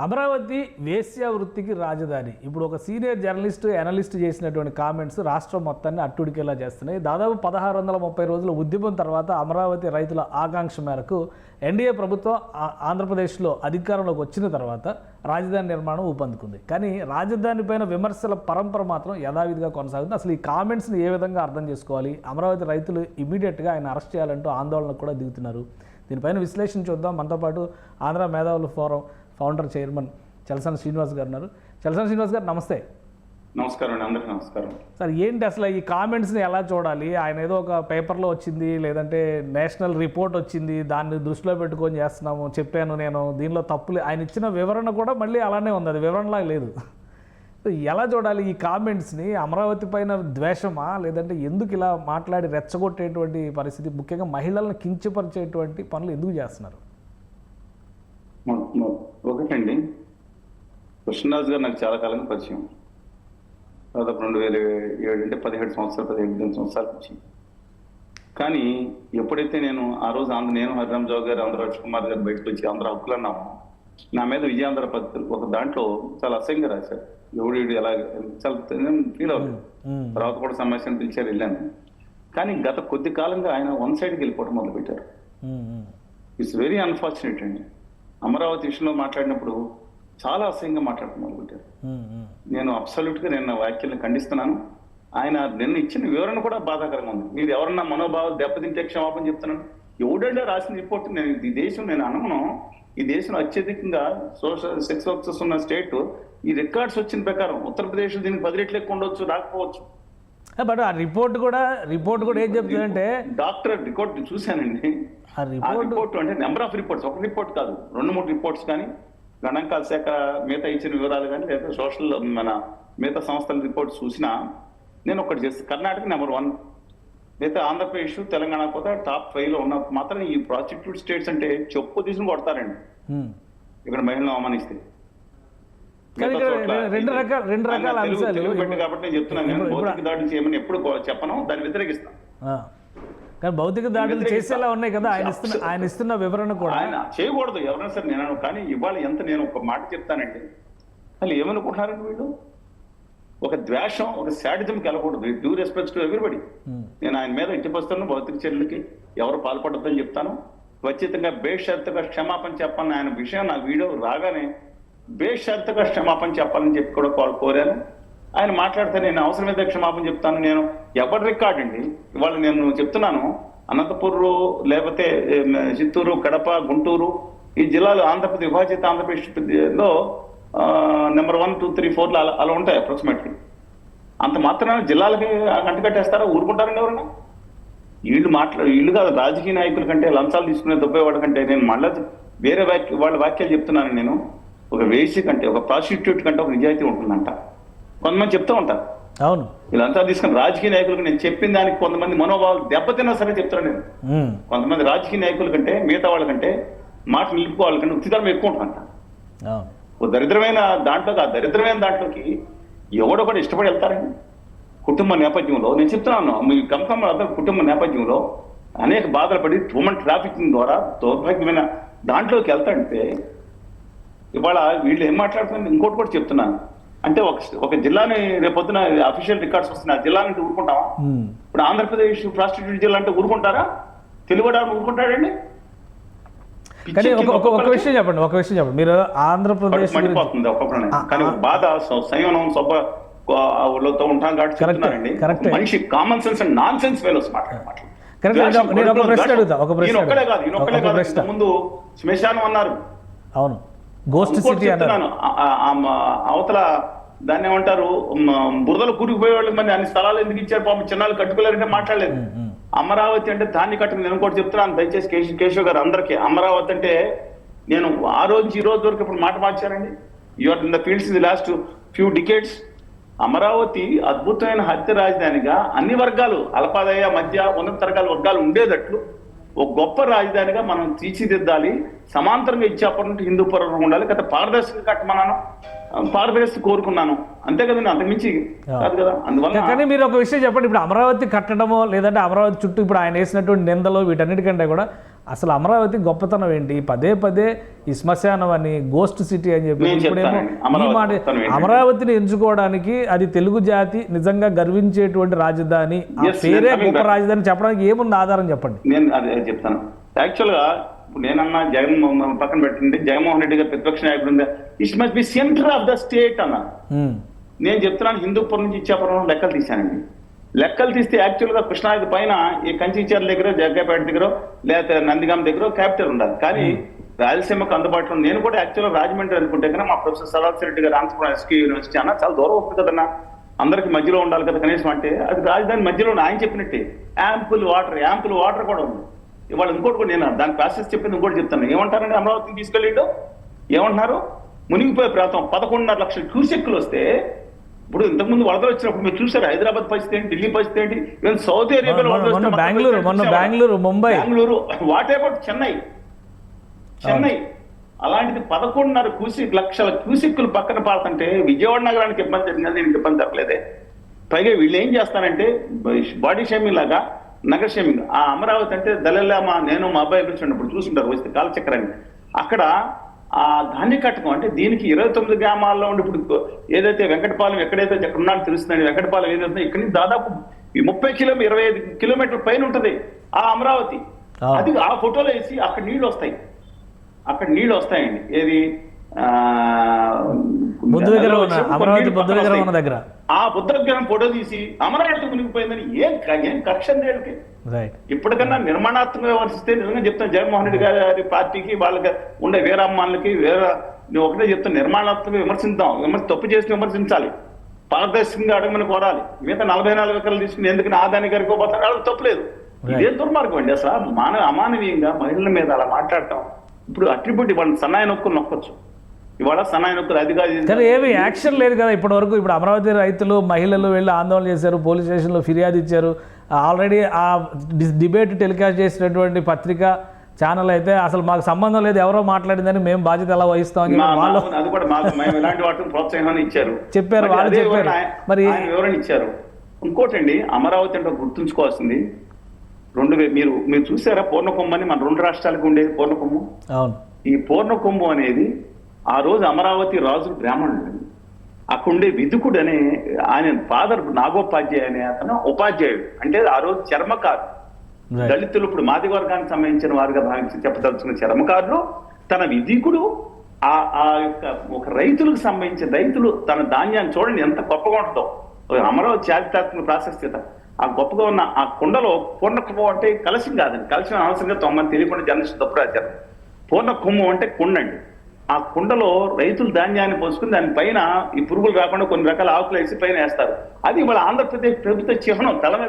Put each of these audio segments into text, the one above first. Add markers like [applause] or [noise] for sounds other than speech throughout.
అమరావతి వేశ్య వృత్తికి రాజధాని. ఇప్పుడు ఒక సీనియర్ జర్నలిస్ట్ అనలిస్ట్ చేసినటువంటి కామెంట్స్ రాష్ట్రం మొత్తాన్ని అట్టుడికేలా చేస్తున్నాయి. దాదాపు పదహారు వందల ముప్పై రోజుల ఉద్యమం తర్వాత అమరావతి రైతుల ఆకాంక్ష మేరకు ఎన్డీఏ ప్రభుత్వం ఆ- ఆంధ్రప్రదేశ్లో అధికారంలోకి వచ్చిన తర్వాత రాజధాని నిర్మాణం ఊపందుకుంది. కానీ రాజధాని పైన విమర్శల పరంపర మాత్రం యథావిధిగా కొనసాగుతుంది. అసలు ఈ కామెంట్స్ని ఏ విధంగా అర్థం చేసుకోవాలి? అమరావతి రైతులు ఇమీడియట్గా ఆయన అరెస్ట్ చేయాలంటూ ఆందోళనకు కూడా దిగుతున్నారు. దీనిపైన విశ్లేషణ చూద్దాం. మనతో పాటు ఆంధ్ర మేధావుల forum founder chairman Chalasani Srinivas గారు ఉన్నారు చలసాని శ్రీనివాస్ గారు నమస్తే. నమస్కారం అండి అందరికీ నమస్కారం. సార్ ఏంటి అసలు ఈ కామెంట్స్ని ఎలా చూడాలి? ఆయన ఏదో ఒక పేపర్లో వచ్చింది లేదంటే నేషనల్ రిపోర్ట్ వచ్చింది దాన్ని దృష్టిలో పెట్టుకొని చేస్తున్నాము చెప్పాను నేను దీనిలో తప్పులే ఆయన ఇచ్చిన వివరణ కూడా మళ్ళీ అలానే ఉంది అది వివరణలా లేదు. ఎలా చూడాలి ఈ కామెంట్స్ని? అమరావతి పైన ద్వేషమా? లేదంటే ఎందుకు ఇలా మాట్లాడి రెచ్చగొట్టేటువంటి పరిస్థితి? ముఖ్యంగా మహిళలను కించపరిచేటువంటి పనులు ఎందుకు చేస్తున్నారు? ఒకటండి. కృష్ణరాజు గారు నాకు చాలా కాలంగా పరిచయం. దాదాపు రెండు వేల ఏడు అంటే పదిహేడు సంవత్సరాలు పదిహేడు ఎనిమిది సంవత్సరాల నుంచి. కానీ ఎప్పుడైతే నేను ఆ రోజు ఆంధ్ర నేను హరిరామ్ జోగ్ గారు ఆంధ్ర రాజ్ కుమార్ గారు బయటకు వచ్చి ఆంధ్ర హక్కులు అన్నాము నా మీద విజయాంధ్ర పత్రిక ఒక దాంట్లో చాలా అసహ్యంగా రాశారు. ఎవడు వీడు ఎలా చాలా ఫీల్ అవ్వలేదు. తర్వాత కూడా సమస్యను పిలిచారు వెళ్ళాను. కానీ గత కొద్ది కాలంగా ఆయన వన్ సైడ్కి వెళ్ళిపోవడం మొదలుపెట్టారు. ఇట్స్ వెరీ అన్ఫార్చునేట్ అండి. అమరావతి విషయంలో మాట్లాడినప్పుడు చాలా అసహ్యంగా మ్మ్. నేను అబ్సల్యూట్గా నేను నా వ్యాఖ్యలను ఖండిస్తున్నాను. ఆయన నిన్న ఇచ్చిన వివరణ కూడా బాధాకరంగా ఉంది. మీరు ఎవరన్నా మనోభావాలు దెబ్బతింటే క్షమాపణ చెప్తున్నాను. ఎవడంటే రాసిన రిపోర్ట్ నేను ఈ దేశం నేను అనమను ఈ దేశంలో అత్యధికంగా సోషల్ సెక్స్ వర్కర్స్ ఉన్న స్టేట్ ఈ రికార్డ్స్ వచ్చిన ప్రకారం ఉత్తరప్రదేశ్ దీనికి పది రెట్లు ఎక్కువ ఉండొచ్చు రాకపోవచ్చు. బట్ ఆ రిపోర్ట్ కూడా రిపోర్ట్ కూడా ఏం చెప్తుందంటే డాక్టర్ రిపోర్ట్ చూశానండి. ఆ రిపోర్ట్ అంటే నెంబర్ ఆఫ్ రిపోర్ట్స్ ఒక రిపోర్ట్ కాదు రెండు మూడు రిపోర్ట్స్ కానీ గణాంకాల శాఖ మిగతా ఇచ్చిన వివరాలు కానీ లేదా సోషల్ మన మిగతా సంస్థల రిపోర్ట్స్ చూసినా నేను ఒకటి చేస్తాను కర్ణాటక నెంబర్ వన్ మిగతా ఆంధ్రప్రదేశ్ తెలంగాణ కూడా టాప్ ఫైవ్లో ఉన్న మాత్రం ఈ ప్రాసిక్యూట్ స్టేట్స్ అంటే చెప్పు తీసుకుని కొడతారండి. ఇక్కడ మహిళలను అవమానిస్తే కానీ మిగతా ఇక్కడ చోట్ల రెండు రకాల- రెండు రకాల అంశాలు. కాబట్టి నేను చెప్తున్నాను భౌతిక దాడి చేయమని ఎప్పుడు చెప్పను దాన్ని వ్యతిరేకిస్తాను. కానీ భౌతిక దాడులు చేసేలా ఉన్నాయి కదా ఆయన ఇస్తున్న ఆయన ఇస్తున్న వివరణ కూడా ఆయన చేయకూడదు ఎవరైనా సరే నేను కానీ ఇవాళ ఎంత నేను ఒక మాట చెప్తానండి అసలు ఏమనుకుంటున్నారండి వీళ్ళు ఒక ద్వేషం ఒక శాడిజంకి వెళ్ళకూడదు డ్యూ రెస్పెక్ట్ టు ఎవ్రీబడి. నేను ఆయన మీద ఇచ్చిపోస్తాను భౌతిక చర్యలకి ఎవరు పాల్పడద్దని చెప్తాను ఖచ్చితంగా బేషరతుగా క్షమాపణ చెప్పాలని ఆయన విషయం నా వీడియో రాగానే బేషరతుగా క్షమాపణ చెప్పాలని చెప్పి కూడా వాళ్ళు కోరాను. ఆయన మాట్లాడితే నేను అవసరమైతే క్షమాపణ చెప్తాను. నేను ఎవరి రికార్డ్ అండి? ఇవాళ నేను చెప్తున్నాను. అనంతపూర్ లేకపోతే చిత్తూరు కడప గుంటూరు ఈ జిల్లాలు ఆంధ్రప్రదేశ్ విభాజిత ఆంధ్రప్రదేశ్లో నెంబర్ వన్ టూ త్రీ ఫోర్లు అలా అలా ఉంటాయి అప్రాక్సిమేట్లీ. అంత మాత్రమే జిల్లాలకి అంటకట్టేస్తారా ఊరుకుంటారండి ఎవరన్నా? వీళ్ళు మాట్లా వీళ్ళు కాదు రాజకీయ నాయకుల కంటే లంచాలు తీసుకునే దొబ్బేవాడి కంటే నేను మళ్ళీ వేరే వాక్య వాళ్ళ వాక్యాలు చెప్తున్నాను నేను. ఒక వేసి కంటే ఒక ప్రాసిక్యూట్ కంటే ఒక నిజాయితీ ఉంటుందంట. కొంతమంది చెప్తూ ఉంటారు. అవును. లంచాలు తీసుకుని రాజకీయ నాయకులకు నేను చెప్పిన దానికి కొంతమంది మనోభావాలు దెబ్బతిన్నా సరే చెప్తాను నేను. కొంతమంది రాజకీయ నాయకుల కంటే మిగతా వాళ్ళ కంటే మాట నిలుపుకోవాలి కంటే ఉచితరం ఎక్కువ ఉంటుందంట. ఓ దరిద్రమైన దాంట్లోకి ఆ దరిద్రమైన దాంట్లోకి ఎవడో కూడా ఇష్టపడి వెళ్తారండి. కుటుంబ నేపథ్యంలో నేను చెప్తున్నాను మీ కంకమ్మ అందరూ కుటుంబ నేపథ్యంలో అనేక బాధలు పడి హ్యూమన్ ట్రాఫికింగ్ ద్వారా దౌర్భాగ్యమైన దాంట్లోకి వెళ్తాంటే ఇవాళ వీళ్ళు ఏం మాట్లాడుతున్నారు? ఇంకోటి కూడా చెప్తున్నాను అంటే ఒక ఒక జిల్లాని రేపొద్దున అఫీషియల్ రికార్డ్స్ వస్తున్నాయి. ఆ జిల్లా నుంచి ఊరుకుంటామా మ్మ్. ఇప్పుడు ఆంధ్రప్రదేశ్ ప్రాస్టిట్యూట్ జిల్లా అంటే ఊరుకుంటారా? తెలుగుడారు ఊరుకుంటాడండి? కానీ ఒక విషయం చెప్పండి ఒక విషయం చెప్పండి. మీరు ఆంధ్రప్రదేశ్ కానీ బాధ సంయమనం సొబ్బ వాళ్ళతో ఉంటాం కాబట్టి. మనిషి common sense and non sense వేలోస్ మాట్లాడే Correct, నేను- ఒక ప్రశ్న అడుగుతా, ఒక ప్రశ్న. కాదు. ముందు శ్మశానం అన్నారు. అవును. గోస్ట్ సిటీ అన్నారు. అవతల దాన్ని ఏమంటారు? బురదలు కూరుకుపోయే వాళ్ళకి మరి అన్ని స్థలాలు ఎందుకు ఇచ్చారు? పాపం చిన్నాలు కట్టుకోలేరంటే మాట్లాడలేదు. అమరావతి అంటే దాన్ని కట్టిన నేను కూడా చెప్తున్నాను. దయచేసి కేశవ్ కేశవ్ గారు అందరికీ. అమరావతి అంటే నేను ఆ రోజు ఈ రోజు వరకు ఇప్పుడు మాట మార్చారండి? You're in the fields in the last few decades Amaravati అద్భుతమైన హత్య రాజధానిగా అన్ని వర్గాలు అల్పాదాయ మధ్య ఉన్నత తరగతి వర్గాలు ఉండేటట్లు ఒక గొప్ప రాజధానిగా మనం తీర్చిదిద్దాలి. సమాంతరంగా ఇచ్చేపటి నుండి హిందూపురం ఉండాలి. గత పారదర్శక కట్టమన్నాను. పారదర్శక కోరుకున్నాను. అంతే కదండి అంతకుమించి కాదు కదా. అందువల్ల కానీ మీరు ఒక విషయం చెప్పండి. ఇప్పుడు అమరావతి కట్టడమో లేదంటే అమరావతి చుట్టూ ఇప్పుడు ఆయన వేసినటువంటి నిందలు వీటన్నిటికంటే కూడా అసలు అమరావతి గొప్పతనం ఏంటి? పదే పదే ఈ శ్మశానం అని గోస్ట్ సిటీ అని చెప్పి ఇప్పుడేమో. ఈ మాట అమరావతిని ఎంచుకోవడానికి అది తెలుగు జాతి నిజంగా గర్వించేటువంటి రాజధాని. ఆ పేరే గొప్ప. రాజధాని చెప్పడానికి ఏముంది ఆధారం చెప్పండి? నేను అదే చెప్తాను. యాక్చువల్గా ఇప్పుడు నేనన్నా జగన్ మో- పక్కన పెట్టండి జగన్మోహన్ రెడ్డి గారు ప్రతిపక్ష నాయకుడు ఉంది? It must be centre of the state అన్న. నేను చెప్తున్నాను హిందూపురం నుంచి ఇచ్చాపురం లెక్కలు తీశానండి. లెక్కలు తీస్తే యాక్చువల్గా కృష్ణానది పైన ఈ కంచిచర్ల దగ్గర జగ్గపేట దగ్గర లేకపోతే నందిగాం దగ్గర క్యాపిటల్ ఉండాలి. కానీ రాయలసీమకు అందుబాటులో నేను కూడా యాక్చువల్ రాజమండ్రి అనుకుంటే కన్నా మా ప్రొఫెసర్ సరాజ్ రెడ్డి గారు ఆంధ్రప్రదేశ్ ఎస్కే యూనివర్సిటీ అన్న చాలా దూరం వస్తుంది కదన్నా అందరికి మధ్యలో ఉండాలి కదా కనీసం అంటే. అది రాజధాని మధ్యలో ఉంది. ఆయన చెప్పినట్టే. యాంపుల్ వాటర్ యాంపుల్ వాటర్ కూడా ఉంది. ఇవాళ ఇంకోటి కూడా నేను దాని ప్రాసెస్ చెప్పింది ఇంకోటి చెప్తాను. ఏమంటారండి అమరావతిని తీసుకెళ్ళిండు? ఏమంటున్నారు? మునిగిపోయే ప్రాంతం పదకొండున్నర లక్షల క్యూసెక్కులు వస్తే ఇప్పుడు ఇంతకుముందు వరదలు వచ్చినప్పుడు మీరు చూసారు హైదరాబాద్ పరిస్థితి ఏంటి? ఢిల్లీ పరిస్థితి ఏంటి? ఈవెన్ సౌదీ అరేబియాలో బెంగళూరు, మొన్న? Bengaluru, Mumbai. Bengaluru what about Chennai? Chennai. అలాంటిది పదకొండున్నర క్యూసిక్ లక్షల క్యూసిక్కులు పక్కన పాడుతుంటే విజయవాడ నగరానికి ఇబ్బంది జరిగింది. దీనికి ఇబ్బంది జరగలేదే పైగా వీళ్ళు ఏం చేస్తారంటే బాడీ షేమింగ్ లాగా నగర షేమింగ్. ఆ అమరావతి అంటే దళలామా నేను మా అబ్బాయి వచ్చినప్పుడు చూసుంటారు వస్తే కాలచక్రాన్ని. అక్కడ ఆ ధాన్య కట్టకం అంటే దీనికి ఇరవై తొమ్మిది గ్రామాల్లో ఉండి ఇప్పుడు ఏదైతే వెంకటపాలెం ఎక్కడైతే ఎక్కడ ఉన్నాడో తెలుస్తుందండి వెంకటపాలెం ఏదైతే ఇక్కడి నుంచి దాదాపు ఈ ముప్పై కిలోమీటర్ ఇరవై ఐదు కిలోమీటర్ల పైన ఉంటది ఆ అమరావతి. అది ఆ ఫోటోలో వేసి అక్కడ నీళ్ళు వస్తాయి. అక్కడ నీళ్ళు వస్తాయండి. ఏది? బుద్ధ విగ్రహం ఉన్న కొన్ని అమరావతి నీళ్ళు బుద్ధ పక్కన విగ్రహం వస్తాయి. ఉన్న దగ్గర. ఆ బుద్ధ విగ్రహం ఫోటో తీసి అమరావతి మునిగిపోయిందని ఏం ఏం కక్ష రైట్ ఇప్పటికన్నా నిర్మాణాత్మకంగా విమర్శిస్తే నిజంగా చెప్తాను జగన్మోహన్ రెడ్డి గారి పార్టీకి వాళ్ళకి ఉండే వేరే నేను ఒకటే చెప్తాను నిర్మాణాత్మకంగా విమర్శిద్దాం. విమర్శ తప్పు చేసి విమర్శించాలి. పారదర్శకంగా అడగమని కోరాలి. మిగతా నలభై నాలుగు ఎకరాలు తీసుకుని ఎందుకు ఆదాని గారికి పోతారు వాళ్ళకి తప్పులేదు ఇదేం దుర్మార్గం అండి అసలు? మానవ అమానవీయంగా మహిళల మీద అలా మాట్లాడటం. ఇప్పుడు అట్రిబ్యూట్ ఇవాళ సన్నాయి నొక్కులు నొక్కొచ్చు. ఇవాళ సన్నాయి నొక్కులు అది కాదు ఇది కానీ ఏమి యాక్షన్ లేదు కదా ఇప్పటి వరకు ఇప్పుడు అమరావతి రైతులు మహిళలు వెళ్ళి ఆందోళన చేశారు పోలీస్ స్టేషన్లో ఫిర్యాదు ఇచ్చారు. ఆల్రెడీ ఆ డిబేట్ టెలికాస్ట్ చేసినటువంటి పత్రిక ఛానల్ అయితే అసలు మాకు సంబంధం లేదు ఎవరో మాట్లాడిందని మేము బాధ్యత ఎలా వాళ్ళు అది కూడా మాకు మేము ఇలాంటి ఇచ్చారు. చెప్పారు, వాళ్ళు చెప్పారు. మరి- వివరణ ఇచ్చారు. ఇంకోటండి అమరావతి అంటే గుర్తుంచుకోవాల్సింది రెండు మీరు మీరు చూసారా పూర్ణకొమ్మని మన రెండు రాష్ట్రాలకు ఉండేది పూర్ణకొమ్ము అవును. ఈ పూర్ణకొమ్ము అనేది ఆ రోజు అమరావతి రాజు బ్రాహ్మణుడు. అక్కడ ఉండే విదుకుడు అనే ఆయన ఫాదర్ నాగోపాధ్యాయ అనే అతను ఉపాధ్యాయుడు. అంటే ఆ రోజు చర్మకారు దళితులు ఇప్పుడు మాది వర్గానికి సంబంధించిన వారుగా భావించి చెప్పదలుచుకున్న చర్మకారులు తన విధికుడు ఆ ఆ యొక్క ఒక రైతులకు సంబంధించిన రైతులు తన ధాన్యాన్ని చూడండి ఎంత గొప్పగా ఉంటుందో. అమరావతి చారిత్రాత్మక ప్రాశస్త్యత. ఆ గొప్పగా ఉన్న ఆ కుండలో పూర్ణ కుంభం అంటే కలశం కాదండి. కలశం అనవసరంగా తొమ్మిది తెలియకుండా జర్నలిస్ట్ తప్పు రాశారు. పూర్ణ కుంభం అంటే కుండండి. ఆ కుండలో రైతులు ధాన్యాన్ని పోసుకుని దాని పైన ఈ పురుగులు రాకుండా కొన్ని రకాల ఆకులు వేసి పైన వేస్తారు. అది ఇవాళ ఆంధ్రప్రదేశ్ ప్రభుత్వ చిహ్నం. తెల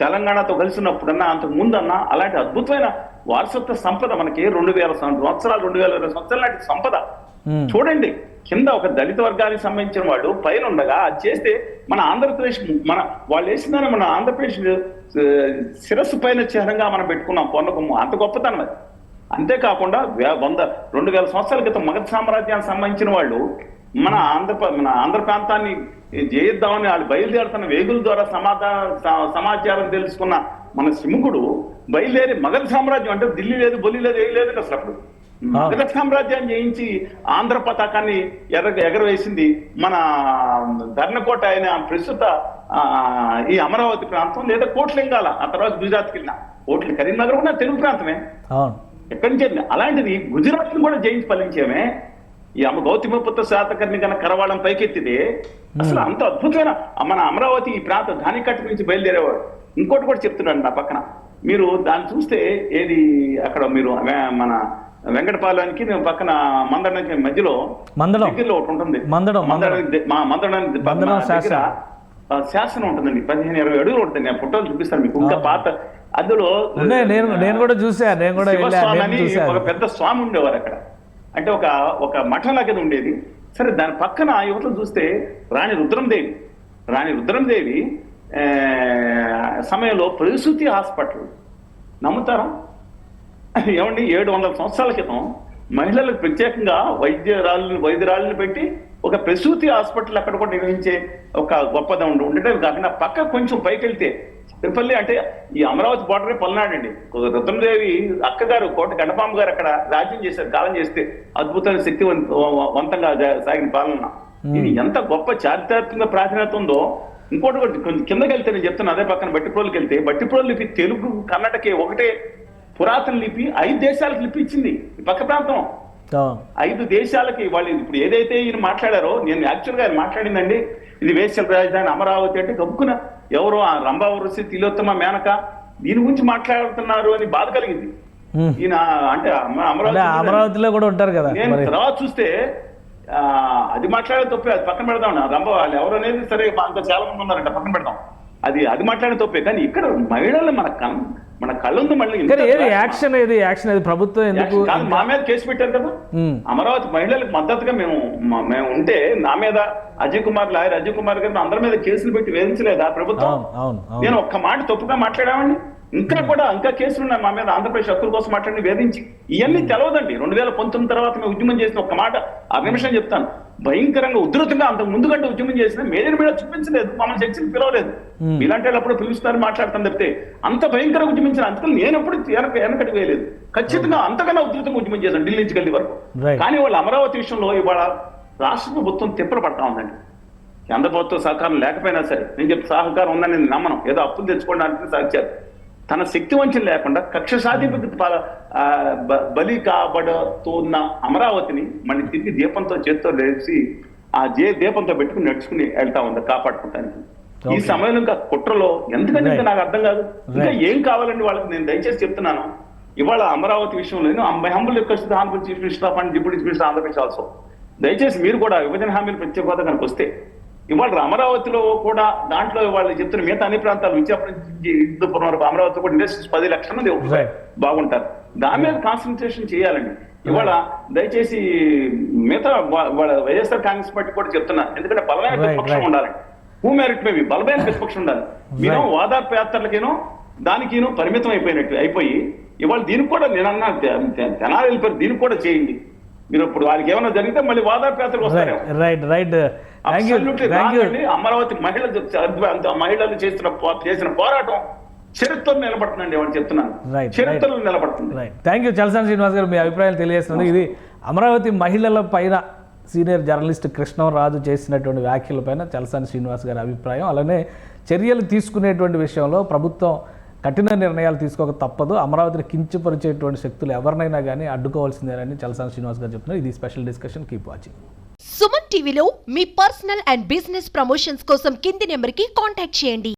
తెలంగాణతో కలిసి ఉన్నప్పుడన్నా అంతకు ముందన్నా అలాంటి అద్భుతమైన వారసత్వ సంపద మనకి రెండు వేల సంవత్సరాలు రెండు వేల ఇరవై సంవత్సరాల నాటి సంపద. చూడండి కింద ఒక దళిత వర్గానికి సంబంధించిన వాడు పైన ఉండగా అది చేస్తే మన ఆంధ్రప్రదేశ్ మన వాళ్ళు వేసిందని మన ఆంధ్రప్రదేశ్ శిరస్సు పైన చిహ్నంగా మనం పెట్టుకున్నాం. పొన్నకొమ్ము. అంత గొప్పతనం అది. అంతేకాకుండా వంద రెండు వేల సంవత్సరాల క్రితం మగధ సామ్రాజ్యానికి సంబంధించిన వాళ్ళు మన ఆంధ్ర మన ఆంధ్ర ప్రాంతాన్ని జయిద్దామని వాళ్ళు బయలుదేరుతున్న వేగుల ద్వారా సమాధాన సమాచారం తెలుసుకున్న మన సింహుడు బయలుదేరి మగధ సామ్రాజ్యం అంటే ఢిల్లీ లేదు బొల్లి లేదు ఏం లేదు అసలు అప్పుడు. మగధ సామ్రాజ్యాన్ని జయించి ఆంధ్ర పతాకాన్ని ఎగర ఎగరవేసింది మన ధర్నకోట అయిన ప్రస్తుత ఈ అమరావతి ప్రాంతం లేదా కోట్లింగాల ఆ తర్వాత గుజరాత్కి వెళ్ళిన. కోట్లి కరీంనగర్ కూడా తెలుగు ప్రాంతమే. ఎక్కడి నుంచి అలాంటిది గుజరాత్ కూడా జయించి ఫలించామే ఈ అమ్మ గౌతమిపుత్ర శాతకర్ణి కన్నా కరవాళ్ళం పైకెత్తితే అసలు అంత అద్భుతమైన మన అమరావతి ఈ ప్రాంత ధానికట్టు నుంచి బయలుదేరేవాడు. ఇంకోటి కూడా చెప్తున్నాడు నా పక్కన. మీరు దాన్ని చూస్తే ఏది అక్కడ మీరు మన వెంకటపాలెంకి నేను పక్కన మందడానికి మధ్యలో మందడం. దగ్గరలో ఒకటి ఉంటుంది. మందడం, మందడానికి శాసనం. ఉంటుందండి. పదిహేను ఇరవై అడుగులు ఉంటుంది నేను ఫోటోలు చూపిస్తాను మీకు. ఇంకా పాత అందులో నేను నేను కూడా చూసా నేను కూడా ఒక పెద్ద స్వామి ఉండేవారు అక్కడ. అంటే ఒక ఒక మఠం లాగా ఉండేది. సరే దాని పక్కన యువతలు చూస్తే రాణి రుద్రందేవి. రాణి రుద్రందేవి సమయంలో ప్రసూతి హాస్పిటల్. నమ్ముతారా? ఏమండి ఏడు వందల సంవత్సరాల క్రితం మహిళలకు ప్రత్యేకంగా వైద్యరాళ్ళు వైద్యరాళ్ళని పెట్టి ఒక ప్రసూతి హాస్పిటల్ అక్కడ కూడా నిర్వహించే ఒక గొప్పదం ఉండి ఉండటం కాకుండా పక్క కొంచెం పైకి వెళ్తే తిరుపల్లి అంటే ఈ అమరావతి బోర్డరే పల్నాడండి. రుద్రదేవి అక్కగారు కోట గణపామ గారు అక్కడ రాజ్యం చేశారు కాలం చేస్తే అద్భుతమైన శక్తివంతంగా జా- సాగిన పాలన. ఇది ఎంత గొప్ప చారిత్రాత్మక ప్రాధాన్యత ఉందో ఇంకోటి కూడా కొంచెం కిందకి వెళ్తే నేను చెప్తాను అదే పక్కన బట్టిప్రోలుకి వెళ్తే బట్టిప్రోలు లిపి తెలుగు కర్ణాటక ఒకటే పురాతన లిపి ఐదు దేశాలకు లిపి ఇచ్చింది ఈ పక్క ప్రాంతం. ఐదు దేశాలకి వాళ్ళు ఇప్పుడు ఏదైతే ఈయన మాట్లాడారో నేను యాక్చువల్గా ఆయన మాట్లాడిందండి ఇది వేశ్యల రాజధాని అమరావతి అంటే గబుక్కున ఎవరో ఆ రంభావరసి తిలోత్తమ మేనక దీని గురించి మాట్లాడుతున్నారు అని బాధ కలిగింది. ఈయన అంటే అమ- అంటే అమరావతి అమరావతిలో కూడా ఉంటారు కదా నేను తర్వాత చూస్తే అది మాట్లాడే తప్పే అది పక్కన పెడదాం రంభ వాళ్ళు ఎవరు అనేది సరే అంత చాలా మంది ఉన్నారంట పక్కన పెడదాం. అది అది మాట్లాడే తప్పే కానీ ఇక్కడ మహిళలు మన మన కళ్ళుంది మళ్ళీ ఏది యాక్షన్ ఏది? యాక్షన్ ఏది? ప్రభుత్వం ఎందుకు మా మీద కేసు పెట్టారు కదా. అమరావతి మహిళలకు మద్దతుగా మేము మేము ఉంటే నా మీద అజయ్ కుమార్ లాయర్ అజయ్ కుమార్ గారిని అందరి మీద కేసులు పెట్టి వేధించలేదా ప్రభుత్వం? నేను ఒక్క మాట తప్పుగా మాట్లాడామండి. ఇంకా కూడా ఇంకా కేసులు ఉన్నాయి మా మీద. ఆంధ్రప్రదేశ్ హక్కుల కోసం మాట్లాడి వేధించి. ఇవన్నీ తెలవదండి. రెండు వేల పంతొమ్మిది తర్వాత మేము ఉద్యమం చేసిన ఒక్క మాట ఆ నిమిషం చెప్తాను. భయంకరంగా ఉధృతంగా అంత ముందు కంటే ఉద్యమం చేసిన మేజర్ మీద చూపించలేదు మమ్మల్ని చర్చలు పిలవలేదు. ఇలాంటి అప్పుడు పిలుస్తారు మాట్లాడతాను తప్పితే అంత భయంకరంగా ఉద్యమించిన అందుకని నేను ఎప్పుడు వెనక వెనకటి వేయలేదు. ఖచ్చితంగా అంతకన్నా ఉధృతంగా ఉద్యమం చేశాను ఢిల్లీ నుంచి గల్లీ వరకు. కానీ వాళ్ళు అమరావతి విషయంలో ఇవాళ రాష్ట్ర ప్రభుత్వం తిప్పలు పడతా ఉందండి. కేంద్ర ప్రభుత్వ సహకారం లేకపోయినా సరే నేను చెప్పి సహకారం ఉందని నేను నమ్మను. ఏదో అప్పులు తెచ్చుకోవడానికి సాధ్యాలు తన శక్తి వంచన లేకుండా కక్ష సాధింపు ప- ఆ, బ- బలి కాబడుతున్న అమరావతిని మళ్ళీ తిరిగి దీపంతో చేత్తో లేచి ఆ జే దీపంతో పెట్టుకుని నడుచుకుని వెళ్తా ఉంది కాపాడుకుంటానికి ఈ. సమయంలో ఇంకా కుట్రలో ఎందుకంటే. నాకు అర్థం కాదు ఇంకా. ఏం కావాలండి వాళ్ళకి నేను దయచేసి చెప్తున్నాను ఇవాళ అమరావతి విషయంలో my humble request Andhra Pradesh chief minister of and deputy chief minister Andhra Pradesh also దయచేసి మీరు కూడా విభజన హామీలు ప్రత్యేక హోదా కనుక వస్తే ఇవాళ అమరావతిలో కూడా దాంట్లో వాళ్ళు చెప్తున్న మిగతా అన్ని ప్రాంతాలు నుంచి హిందూపురం వరకు అమరావతి కూడా ఇండస్ట్రీస్ పది లక్షల మంది. బాగుంటారు. దాని మీద కాన్సన్ట్రేషన్ చేయాలండి. ఇవాళ దయచేసి మిగతా వాళ్ళ వైఎస్ఆర్ కాంగ్రెస్ పార్టీ కూడా చెప్తున్నా. ఎందుకంటే బలమైన ప్రతిపక్షం right. ఉండాలి హూ మెరిట్ మేబీ బలమైన [laughs] ప్రతిపక్షం ఉండాలి. మీరు. ఓదార్పు యాత్రలకేనో దానికినో పరిమితం అయిపోయినట్టు అయిపోయి ఇవాళ దీనికి కూడా నేను అన్నా జనాలు వెళ్ళిపోయారు దీనికి కూడా చేయండి. మీరు ఇప్పుడు వారికి ఏమైనా జరిగితే మళ్ళీ ఓదార్పు యాత్రకు వస్తారేమో. Right right. అమరావతి మహిళలు అంత మహిళలు చేసిన చేసిన పోరాటం నిలబడుతుందండి చెప్తున్నాను. చరిత్రలో నిలబడుతుంది. Right thank you Chalasani Srinivas గారు మీ అభిప్రాయాలు తెలియజేస్తున్నారు ఇది అమరావతి మహిళల పైన సీనియర్ జర్నలిస్ట్ కృష్ణరాజు చేసినటువంటి వ్యాఖ్యలపైన చలసాని శ్రీనివాస్ గారి అభిప్రాయం. అలానే చర్యలు తీసుకునేటువంటి విషయంలో ప్రభుత్వం కఠిన నిర్ణయాలు తీసుకోక తప్పదు. అమరావతిని కించపరిచేటువంటి శక్తులు ఎవరినైనా కానీ అడ్డుకోవాల్సిందేనని చలసాని శ్రీనివాస్ గారు చెప్తున్నారు. ఇది special discussion. Keep watching. Suman టీవీలో మీ పర్సనల్ అండ్ బిజినెస్ ప్రమోషన్స్ కోసం కింది నెంబర్కి కాంటాక్ట్ చేయండి.